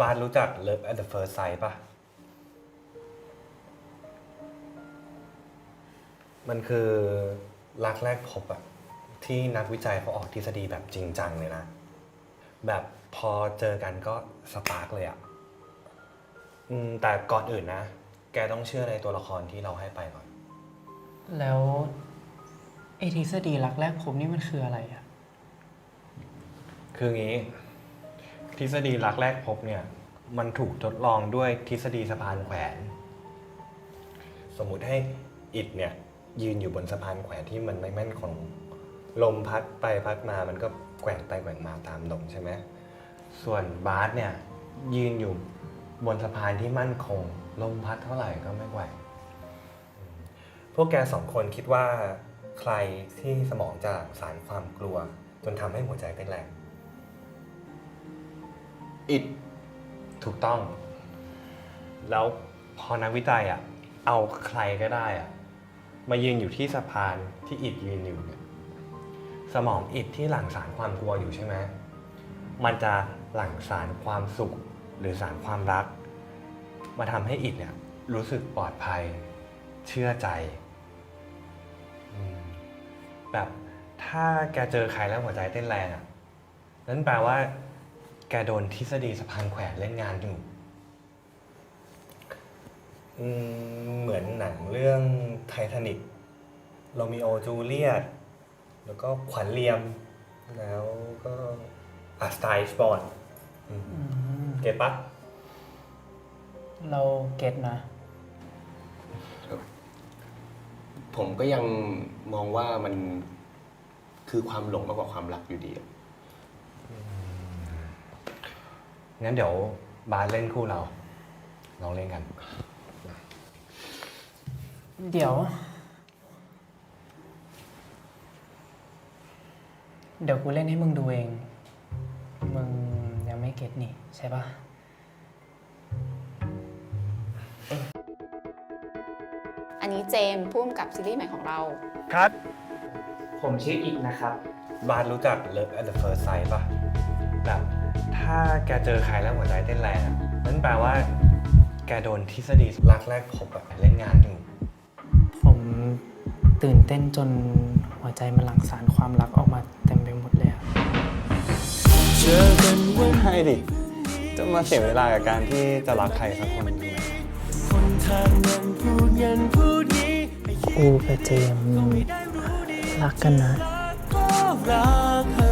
บาสรู้จัก Love at the First Sight ปะมันคือรักแรกพบอะที่นักวิจัยเขาออกทฤษฎีแบบจริงจังเลยนะ แบบพอเจอกันก็สปาร์กเลยอะอืมแต่ก่อนอื่นนะ แกต้องเชื่อในตัวละครที่เราให้ไปก่อน แล้วไอทฤษฎีรักแรกผมนี่มันคืออะไรอะคืองี้ ทฤษฎีรักแรกพบเนี่ยมันถูกทดลองด้วยทฤษฎีสะพานแขวน สมมุติให้อิดเนี่ยยืนอยู่บนสะพานแขวนที่มันไม่แม่นคงลมพัดไปพัดมามันก็แกว่งไปแกว่งมาตามลมใช่ไหมส่วนบาสเนี่ยยืนอยู่บนสะพานที่มั่นคง ลมพัดเท่าไหร่ก็ไม่แกว่งพวกแกสองคนคิดว่าใครที่สมองจะสารความกลัว จนทำให้หัวใจเต้นแรง อิดถูกต้อง แล้วพอนักวิจัยอะ เอาใครก็ได้อะ มายืนอยู่ที่สะพานที่อิดยืนอยู่เนี่ยสมองอิดที่หลั่งสารความกลัวอยู่ใช่ไหมมันจะหลั่งสารความสุขหรือสารความรัก มาทำให้อิดเนี่ยรู้สึกปลอดภัย เชื่อใจอืมแบบถ้าแกเจอใครแล้วหัวใจเต้นแรงอะนั่นแปลว่า แกโดนทฤษฎีสะพานแขวนเล่นงานอยู่อืมเหมือนหนังเรื่องไททานิกโรมิโอจูเลียต แล้วก็ขวัญเลียม แล้วก็อาสไตล์สปอนเก็ตปะเราเก็ตนะ ผมก็ยังมองว่ามันคือความหลงมากกว่าความรักอยู่ดีอะ งั้นเดี๋ยวบาสเล่นคู่เรา ลองเล่นกัน เดี๋ยว เดี๋ยวกูเล่นให้มึงดูเอง มึงยังไม่เก็ตนี่ใช่ปะอันนี้เจมส์ผู้กำกับซีรีส์ใหม่ของเราครับผมชื่ออีกนะครับ บาสรู้จัก Love at the First Sight ปะแบบ ถ้าแกเจอใครแล้วหัวใจเต้นแรงอะนั่นแปลว่า แกโดนทฤษฎีรักแรกพบอะเล่นงานอยู่ ผมตื่นเต้นจนหัวใจมันหลั่งสารความรักออกมาเต็มไปหมดเลยอะใช่ดิ จะมาเสียเวลากับการที่จะรักใครสักคนทำไมกูกับเจมส์รักกันนะ รักเธอ